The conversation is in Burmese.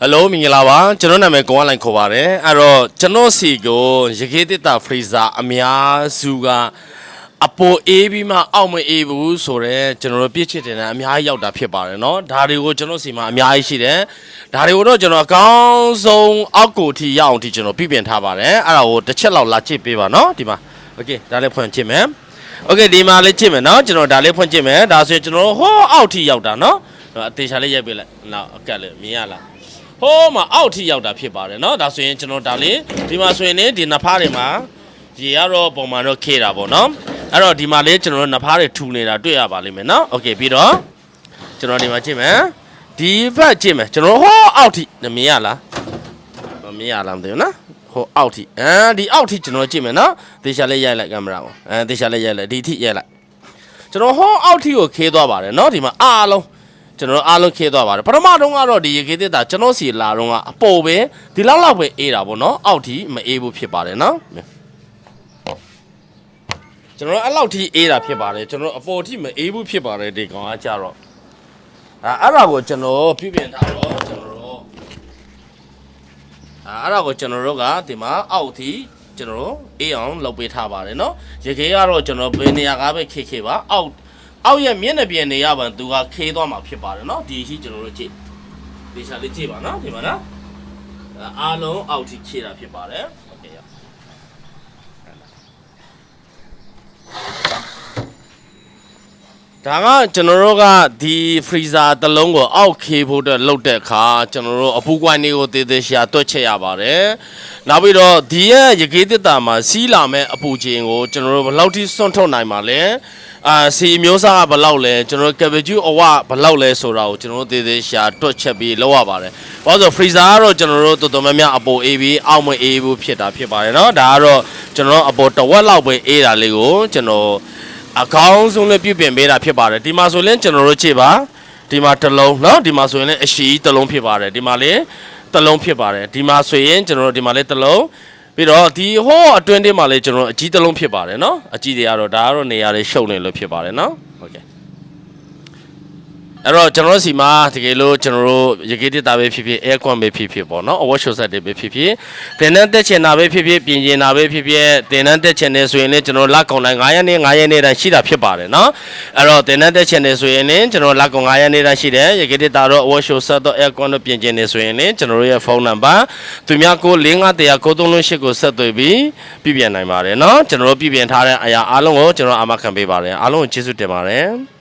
ဟယ်လိုမင်္ဂလာပါကျွန်တော်နာမည်ကိုဝမ်းလိုက်ခေါ်ပါတယ်အဲ့တော့ကျွန်တော်စီကိုရခေတစ်တာဖရီဇာအများစုကအပေါ်အေးပြီးမှအောက်မအေးဘူးဆိုတော့ကျွန်တော်တို့ပြည့်ချစ်တယ်နဲ့အများကြီးရောက်တာဖြစ်ပါတယ်เนาะဒါတွေကိုကျွန်တော်စီမှာအများကြီးရှိတယ်ဒါတွေကိုတော့ကျွန်တော်အကောင်းဆုံးအောက်ကိုထိရအောင်ထိကျွန်တော်ပြပြင်ထားပါတယ်အဲ့ဒါကိုတစ်ချက်လောက်လာချစ်ပေးပါเนาะဒီမှာโอเคဒါလေးဖွင့်ချစ်မယ်โอเคဒီမှာလေးချစ်မယ်เนาะကျွန်တော်ဒါလေးဖွင့်ချစ်မယ်ဒါဆိုရင်ကျွန်တော်ဟောအောက်ထိရောက်တာเนาะအသေးချာလေးရိုက်ပေးလိုက်နောက်အကက်လေးမြင်ရလား ဟိုးမှာအောက်ထိရောက်တာဖြစ်ပါတယ်เนาะဒါဆိုရင်ကျွန်တော်ဒါလေးဒီမှာဆိုရင်လေဒီနဖားတွေမှာရေရတော့ပုံမှန်တော့ခေတာပေါ့เนาะအဲ့တော့ဒီမှာလေးကျွန်တော်တို့နဖားတွေထူနေတာတွေ့ရပါလိမ့်မယ်เนาะโอเคပြီးတော့ကျွန်တော်ဒီမှာကြည့်မယ်ဒီဘက်ကြည့်မယ်ကျွန်တော်ဟိုးအောက်ထိမြင်ရလားမမြင်ရလားမသိဘူးနော်ဟိုအောက်ထိအဲဒီအောက်ထိကျွန်တော်ကြည့်မယ်เนาะသေချာလေးရိုက်လိုက်ကင်မရာကိုအဲသေချာလေးရိုက်လိုက်ဒီထိရိုက်လိုက်ကျွန်တော်ဟိုးအောက်ထိကိုခေးသွားပါတယ်เนาะဒီမှာအားလုံး ကျွန်တော်အားလုံးခေးသွားပါတယ်ပထမတုန်းကတော့ဒီရေခေးသစ်တာကျွန်တော်စီလာတော့ကအပေါ်ပဲဒီလောက်လောက်ပဲအေးတာပေါ့နော်အောက်ထိမအေးဘူးဖြစ်ပါတယ်နော်ကျွန်တော်အဲ့လောက်ထိအေးတာဖြစ်ပါတယ်ကျွန်တော်အပေါ်ထိမအေးဘူးဖြစ်ပါတယ်ဒီကောင်ကကြတော့အဲအဲ့ဒါကိုကျွန်တော်ပြုပြင်ထားတော့ကျွန်တော်တို့အဲအဲ့ဒါကိုကျွန်တော်တို့ကဒီမှာအောက်ထိကျွန်တော်တို့အေးအောင်လုပ်ပေးထားပါတယ်နော်ရေခေးကတော့ကျွန်တော်ဘယ်နေရာကပဲခေခေပါအောက် အောက်ရဲ့မျက်နှာပြင်နေရပါသူကခေးသွားမှာဖြစ်ပါတယ်နော်ဒီရှိကျွန်တော်တို့ကြည့်ဒီရှာလေးကြည့်ပါနော်ဒီမှာနော်အဲအားလုံးအောက်ထိခေးတာဖြစ်ပါတယ်โอเคရ ဒါကကျွန်တော်တို့ကဒီ freezer တစ်လုံးကိုအောက်ခေဖို့အတွက်လုပ်တဲ့အခါကျွန်တော်တို့အပူကွိုင်းလေးကိုတည်တည်ရှာတွက်ချက်ရပါတယ်။နောက်ပြီးတော့ဒီရဲ့ရကေးတစ်တာမှာစီးလာမဲ့အပူချိန်ကိုကျွန်တော်တို့ဘယ်လောက်ထိစွန့်ထုတ်နိုင်ပါလဲ။ အာစီမျိုးစားကဘယ်လောက်လဲကျွန်တော်တို့ cabbage အဝဘယ်လောက်လဲဆိုတာကိုကျွန်တော်တို့တည်တည်ရှာတွက်ချက်ပြီးလုပ်ရပါတယ်။ဘာလို့ဆို freezer ကတော့ကျွန်တော်တို့တော်တော်များများအပူအေးပြီးအောက်မအေးဘူးဖြစ်တာဖြစ်ပါတယ်နော်။ဒါကတော့ကျွန်တော်တို့အပူတစ်ဝက်လောက်ပဲအေးတာလေးကိုကျွန်တော် အကောင်းဆုံးလည်းပြုပြင်ပေးတာဖြစ်ပါတယ်ဒီမှာဆိုရင်ကျွန်တော်တို့ကြည့်ပါဒီမှာတစ်လုံးเนาะဒီမှာဆိုရင်လည်းအရှိတစ်လုံးဖြစ်ပါတယ်ဒီမှာလည်းတစ်လုံးဖြစ်ပါတယ်ဒီမှာဆိုရင်ကျွန်တော်တို့ဒီမှာလည်းတစ်လုံး ပြီးတော့ဒီဟောအတွင်းထဲမှာလည်းကျွန်တော်အကြီးတစ်လုံးဖြစ်ပါတယ်နော်အကြီးတွေကတော့ဒါကတော့နေရာလေးရှုပ်နေလို့ဖြစ်ပါတယ်နော် အဲ့တော့ကျွန်တော်တို့စီမှာတကယ်လို့ကျွန်တော်တို့ရေကေးတစ်တာပဲဖြစ်ဖြစ် air con ပဲဖြစ်ဖြစ်ပေါ့နော်အဝတ်ရှုပ်ဆက်တွေပဲဖြစ်ဖြစ်တင်တန်းတက်ချင်တာပဲဖြစ်ဖြစ်ပြင်ကျင်တာပဲဖြစ်ဖြစ်တင်တန်းတက်ချင်တယ်ဆိုရင်လည်းကျွန်တော်လက်ကုံတိုင်း9ရက်နေ့9ရက်နေ့တိုင်းရှိတာဖြစ်ပါတယ်နော်အဲ့တော့တင်တန်းတက်ချင်တယ်ဆိုရင်လည်းကျွန်တော်လက်ကုံ9ရက်နေ့တိုင်းရှိတယ်ရေကေးတစ်တာတော့အဝတ်ရှုပ်ဆက်တော့ air con တော့ပြင်ကျင်နေဆိုရင်လည်းကျွန်တော်တို့ရဲ့ဖုန်းနံပါတ်သူများကို4500 9338ကိုဆက်သွယ်ပြီးပြည့်ပြည့်နိုင်ပါတယ်နော်ကျွန်တော်တို့ပြည့်ပြည့်ထားတဲ့အရာအားလုံးကိုကျွန်တော်အာမခံပေးပါတယ်အားလုံးကိုကျေးဇူးတင်ပါတယ်